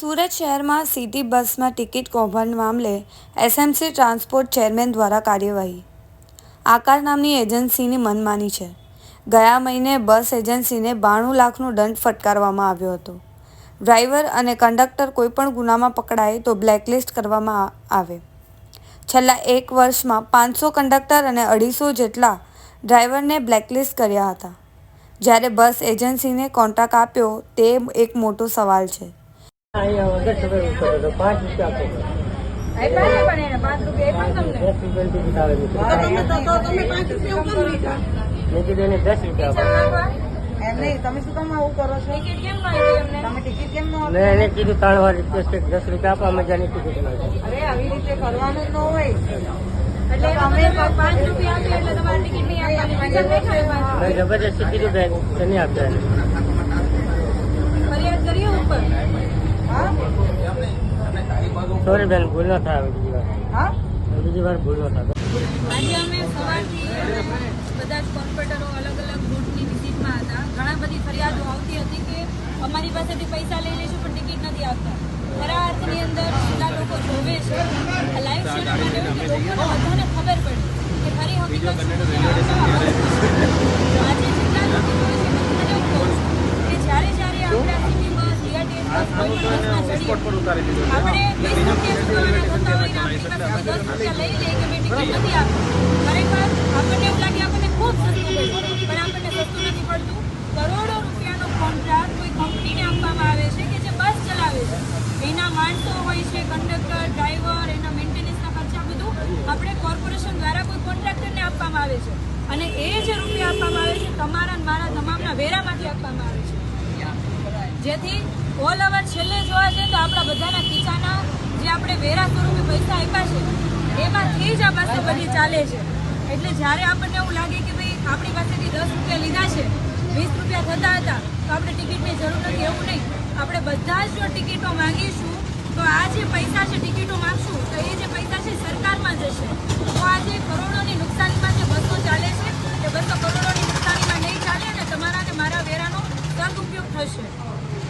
સુરત શહેરમાં સિટી બસમાં ટિકિટ કૌભાંડ મામલે એસએમસી ટ્રાન્સપોર્ટ ચેરમેન દ્વારા કાર્યવાહી. આકાર નામની એજન્સીની મનમાની છે. ગયા મહિને બસ એજન્સીને બાણું લાખનો દંડ ફટકારવામાં આવ્યો હતો. ડ્રાઈવર અને કંડક્ટર કોઈપણ ગુનામાં પકડાય તો બ્લેકલિસ્ટ કરવામાં આવે. છેલ્લા એક વર્ષમાં પાંચસો કંડક્ટર અને અઢીસો જેટલા ડ્રાઈવરને બ્લેકલિસ્ટ કર્યા હતા. જ્યારે બસ એજન્સીને કોન્ટ્રાક્ટ આપ્યો, તે એક મોટો સવાલ છે. અહીંયા વગર તમે રૂપિયા કરો છો? ટિકિટ કેમ ન આપી એમને? તમે ટિકિટ કેમ ન મેં એને કીધું ત્રણ વાર રિક્વેસ્ટ કરી દસ રૂપિયા આપવા મજાની ટિકિટ મળશે અરે આવી રીતે કરવાનું ન હોય. એટલે એનો મતલબ પાંચ રૂપિયા આપી જબરદસ્તી કીધું બેન તો નહીં આપ્યા ફરિયાદ કરીએ ઉપર? હા? સોરી બેન ભૂલ ન થાય બીજી વાર. બીજી વાર ભૂલ ન થાય. આજે અમે સવારથી બધા જ કોર્પોરેટરો અલગ અલગ રૂટની વિઝિટમાં હતા. ઘણા બધી ફરિયાદો આવતી હતી કે અમારી પાસેથી પૈસા લઈ લઈશું પણ ટિકિટ નથી આવતા. ખરા અર્થની અંદર જેટલા લોકો જોવે છે. લાઈવ શેર માટે લોકોને બધાને ખબર પડી કે ખરી હકીકત શું છે. આજે જેટલા લોકો જોવે છે બધાને એવું કહું છું કે જ્યારે જ્યારે આપણે આ સિટી બસ બીઆરટીએસ બસ કોઈ પણ બસમાં ચડીએ આપણે વીસ રૂપિયા ચૂકવવાના થતા હોય ને આપણી પાસે દસ રૂપિયા લઈ લે કે મેં ટિકિટ નથી આપી ખરેખર આપણને એવું લાગે આપણને ખૂબ સસ્તું પડ્યું પણ આપણને સસ્તું નથી પડતું કરોડો રૂપિયાનો કોન્ટ્રાક્ટ કોઈ કંપનીને આપવામાં આવે છે કે જે બસ ચલાવે છે એના માણસો હોય છે કંડક્ટર ડ્રાઈવર એના મેન્ટેનન્સના ખર્ચા બધું આપણે કોર્પોરેશન દ્વારા કોઈ કોન્ટ્રાક્ટરને આપવામાં આવે છે અને એ જે રૂપિયા આપવામાં આવે છે તમારા મારા તમામના વેરામાંથી આપવામાં આવે છે જેથી ઓલ ઓવર છેલ્લે જોવા જઈએ તો આપણા બધાના ખીચાના જે આપણે વેરા સ્વરૂપે પૈસા આપ્યા છે, એમાંથી જ આ પાસે બધી ચાલે છે. એટલે જ્યારે આપણને એવું લાગે કે ભાઈ આપણી પાસેથી દસ રૂપિયા લીધા છે, વીસ રૂપિયા થતા હતા, તો આપણે ટિકિટની જરૂર નથી, એવું નહીં. આપણે બધા જ જો ટિકિટો માંગીશું, તો આ જે પૈસા છે ટિકિટો માંગશું, તો એ જે પૈસા છે સરકારમાં જશે. તો આ જે કરોડોની નુકસાનીમાં જે બસો ચાલે છે, એ બસો કરોડોની નુકસાનીમાં નહીં ચાલે અને તમારા અને મારા વેરાનો સદઉપયોગ થશે.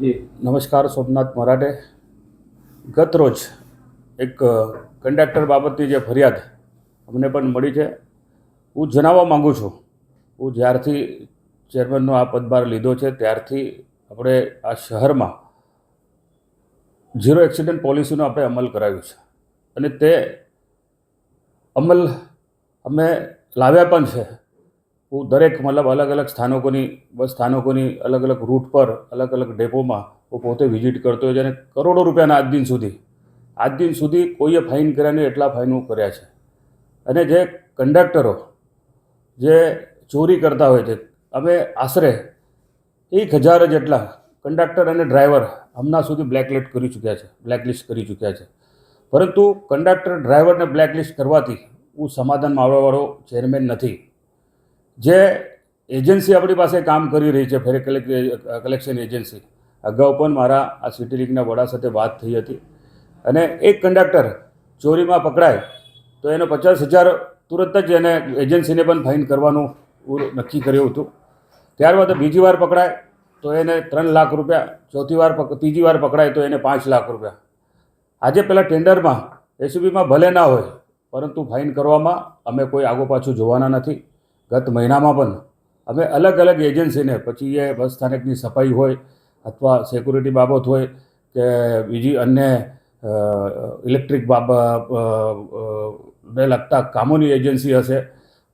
જી. નમસ્કાર, સોમનાથ મરાઠે. ગત રોજ એક કંડક્ટર બાબતની જે ફરિયાદ અમને પણ મળી છે. હું જણાવવા માગું છું, હું જ્યારથી ચેરમેનનો આ પદભાર લીધો છે, ત્યારથી આપણે આ શહેરમાં ઝીરો એક્સિડન્ટ પોલિસીનો આપણે અમલ કરાવ્યો છે. અને તે અમલ અમે લાવ્યા પણ છે. હું દરેક મતલબ અલગ અલગ સ્થાનકોની, બસ સ્થાનકોની અલગ અલગ રૂટ પર, અલગ અલગ ડેપોમાં હું પોતે વિઝિટ કરતો હોય છે અને કરોડો રૂપિયાના આજ દિન સુધી, આજ દિન સુધી કોઈએ ફાઇન કર્યા નહીં, એટલા ફાઇનો કર્યા છે. અને જે કંડક્ટરો જે ચોરી કરતા હોય છે, અમે આશરે એક હજાર જેટલા કંડક્ટર અને ડ્રાઈવર હમણાં સુધી બ્લેકલિસ્ટ કરી ચૂક્યા છે બ્લેકલિસ્ટ કરી ચૂક્યા છે. પરંતુ કંડક્ટર ડ્રાઈવરને બ્લેકલિસ્ટ કરવાથી હું સમાધાનમાં આવવાવાળો ચેરમેન નથી. જે એજન્સી આપણી પાસે કામ કરી રહી છે, ફેર કલેક્શન એજન્સી અગાઉ પણ મારા આ સિટી લીગના વડા સાથે વાત થઈ હતી. અને એક કંડક્ટર ચોરીમાં પકડાય, તો એનો પચાસ હજાર તુરંત જ એને એજન્સીને પણ ફાઇન કરવાનું નક્કી કર્યું હતું. ત્યારબાદ બીજી વાર પકડાય, તો એને ત્રણ લાખ રૂપિયા, ચોથી વાર ત્રીજી વાર પકડાય, તો એને પાંચ લાખ રૂપિયા. આજે પેલા ટેન્ડરમાં એસયુબીમાં ભલે ના હોય, પરંતુ ફાઇન કરવામાં અમે કોઈ આગો પાછું જોવાના નથી. ગત મહિનામાં પણ અમે અલગ અલગ એજન્સીને પછી એ બસ સ્થાનકની સફાઈ હોય અથવા સિક્યુરિટી બાબત હોય કે બીજી અન્ય ઇલેક્ટ્રિક બાબ અ, અ, ને લગતા કામોની એજન્સી હશે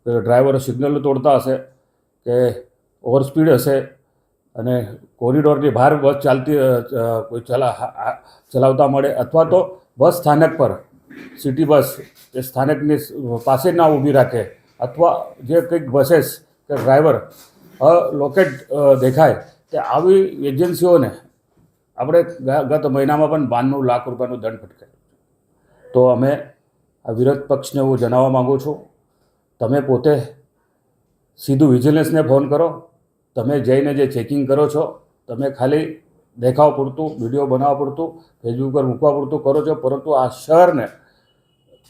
ડ્રાઈવરો સિગ્નલ તોડતા હશે કે ઓવર સ્પીડ હશે અને કોરિડોરની બહાર બસ ચાલતી કોઈ ચલા ચલાવતા મળે અથવા તો બસ સ્થાનક પર સિટી બસ એ સ્થાનકની પાસે ના ઊભી રાખે અથવા જે કંઈક બસેસ કે ડ્રાઈવર લોકેટ દેખાય તે આવી એજન્સીઓને આપણે ગત મહિનામાં પણ બાણું લાખ રૂપિયાનું દંડ ફટકાર્યું તો અમે આ વિરોધ પક્ષને હું જણાવવા માગું છું, તમે પોતે સીધું વિજિલન્સને ફોન કરો, તમે જઈને જે ચેકિંગ કરો છો, તમે ખાલી દેખાવ પૂરતું, વીડિયો બનાવવા પૂરતું ફેસબુક પર મૂકવા પૂરતું કરો છો, પરંતુ આ શહેરને,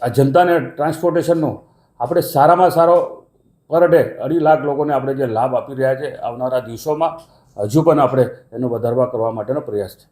આ જનતાને ટ્રાન્સપોર્ટેશનનો આપણે સારામાં સારો પર ડે, અઢી લાખ લોકોને આપણે જે લાભ આપી રહ્યા છે આવનારા દિવસોમાં, હજુ પણ આપણે એનો વધારવા કરવા માટેનો પ્રયાસ છે.